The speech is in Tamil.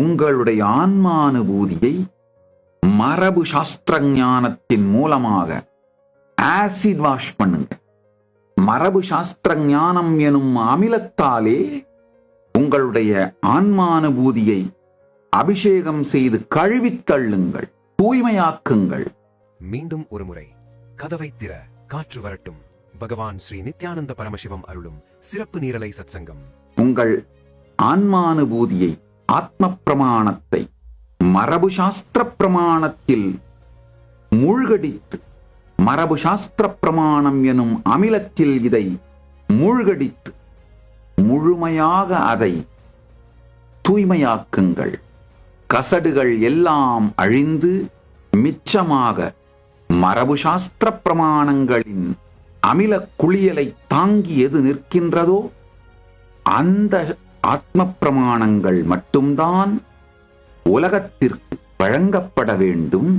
உங்களுடைய ஆன்மானுபூதியை மரபு சாஸ்திர ஞானத்தின் மூலமாக ஆசிட் வாஷ் பண்ணுங்க. மரபு சாஸ்திர ஞானம் எனும் அமிலத்தாலே உங்களுடைய ஆன்மானுபூதியை அபிஷேகம் செய்து கழுவித் தள்ளுங்கள் தூய்மையாக்குங்கள். மீண்டும் ஒரு முறை கதவை திற காற்று வரட்டும். பகவான் ஸ்ரீ நித்யானந்த பரமசிவம் அருளும் சிறப்பு நீரலை சத்சங்கம். உங்கள் ஆன்மானுபூதியை ஆத்ம பிரமாணத்தை மரபு சாஸ்திர பிரமாணத்தில் மூழ்கடித்து மரபு சாஸ்திர பிரமாணம் எனும் அமிலத்தில் இதை மூழ்கடித்து முழுமையாக அதை தூய்மையாக்குங்கள். கசடுகள் எல்லாம் அழிந்து மிச்சமாக மரபு சாஸ்திர பிரமாணங்களின் அமில குளியலை தாங்கி எது நிற்கின்றதோ அந்த ஆத்ம பிரமாணங்கள் மட்டும்தான் உலகத்திற்கு வழங்கப்பட வேண்டும்